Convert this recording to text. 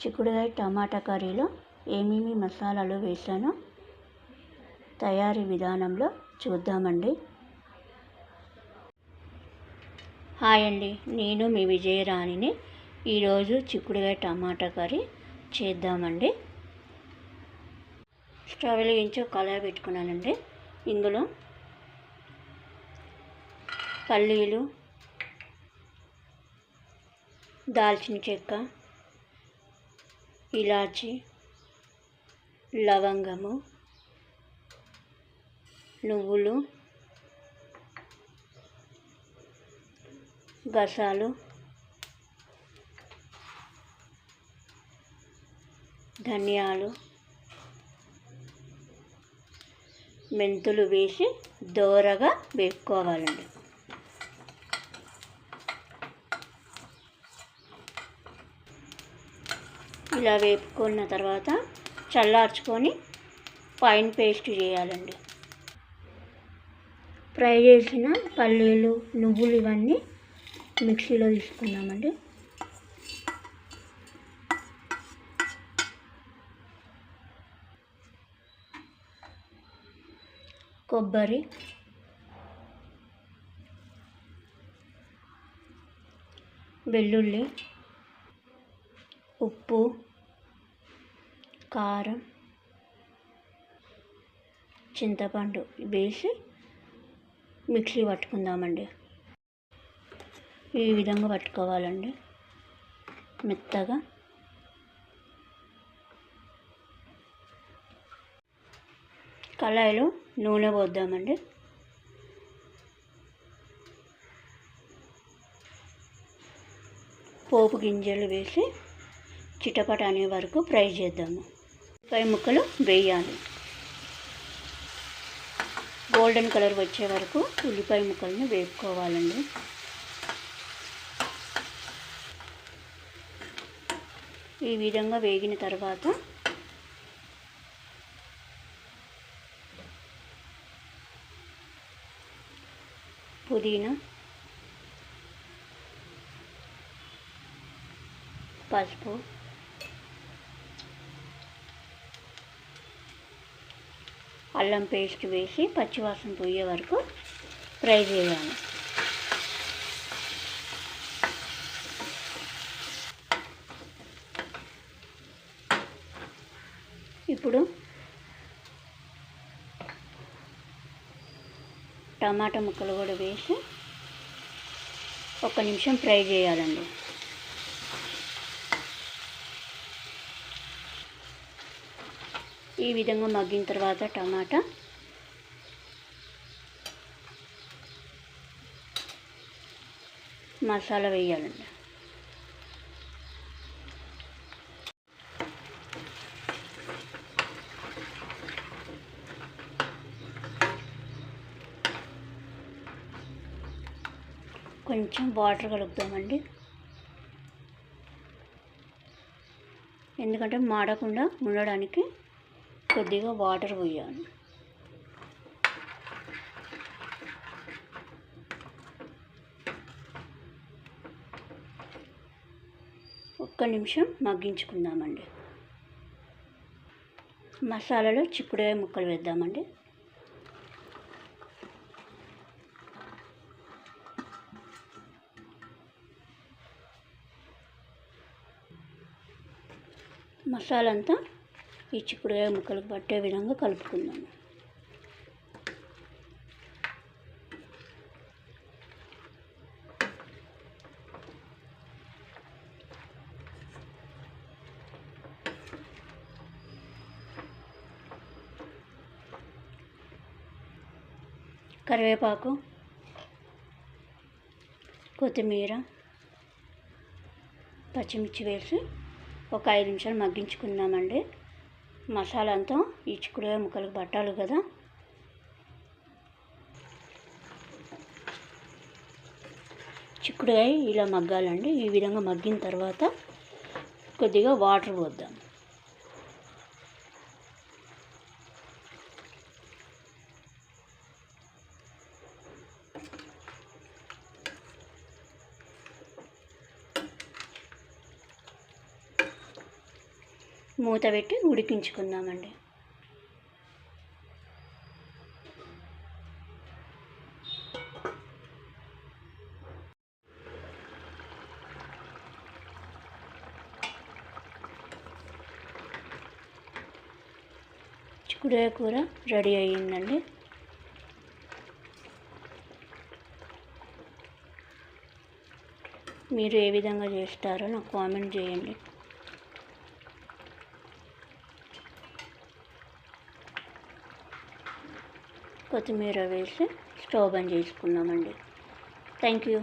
చిక్కుడుకాయ టమాటా కర్రీలో ఏమేమి మసాలాలు వేసానో తయారీ విధానంలో చూద్దామండి. హాయ్ అండి నేను మీ విజయరాణిని. ఈరోజు చిక్కుడుకాయ టమాటా కర్రీ చేద్దామండి. స్టవ్ వెలిగించి కళాయి పెట్టుకున్నానండి. ఇందులో పల్లీలు దాల్చిన చెక్క ఇలాచి లవంగము నువ్వులు గసాలు ధనియాలు మెంతులు వేసి దోరగా వేపుకోవాలండి. ఇలా వేపుకున్న తర్వాత చల్లార్చుకొని పైన్ పేస్ట్ చేయాలండి. ఫ్రై చేసిన పల్లీలు నువ్వులు ఇవన్నీ మిక్సీలో తీసుకున్నామండి కొబ్బరి వెల్లుల్లి ఉప్పు కారం చింతపండు వేసి మిక్సీ పట్టుకుందామండి. ఈ విధంగా పట్టుకోవాలండి. మెత్తగా. కళాయిలో నూనె పోద్దామండి. పోపు గింజలు వేసి చిటపట అనే వరకు ఫ్రై చేద్దాము. పై ముక్కలు వేయాలి. గోల్డెన్ కలర్ వచ్చే వరకు ఉల్లిపాయ ముక్కలను వేపుకోవాలండి. ఈ విధంగా వేగిన తర్వాత పుదీనా పసుపు అల్లం పేస్ట్ వేసి పచ్చివాసన పోయే వరకు ఫ్రై చేయాలి. ఇప్పుడు టమాటా ముక్కలు కూడా వేసి ఒక నిమిషం ఫ్రై చేయాలండి. ఈ విధంగా మగ్గిన తర్వాత టమాటా. మసాలా వేయాలండి. కొంచెం వాటర్ కలుపుతామండి ఎందుకంటే మాడకుండా ఉండడానికి కొద్దిగా వాటర్ పోయాను ఒక్క నిమిషం మగ్గించుకుందామండి. మసాలాలో చిక్కుడుకాయ ముక్కలు వేద్దామండి. మసాలా అంతా ఈ చిక్కుడుకాయ ముక్కలకు పట్టే విధంగా కలుపుకుందాము కరివేపాకు కొత్తిమీర పచ్చిమిర్చి వేసి ఒక ఐదు నిమిషాలు మగ్గించుకుందామండి. మసాలా అంతా ఈ చిక్కుడుకాయ ముక్కలకు పట్టాలి కదా. చిక్కుడుకాయ ఇలా మగ్గాలండి. ఈ విధంగా మగ్గిన తర్వాత కొద్దిగా వాటర్ పోద్దాం. మూత పెట్టి ఉడికించుకుందామండి. చిక్కుడుకాయ కూర రెడీ అయ్యిందండి. మీరు ఏ విధంగా చేస్తారో నాకు కామెంట్ చేయండి. కొత్తిమీర వేసి స్టవ్ బంద్ చేసుకున్నామండి థ్యాంక్ యూ.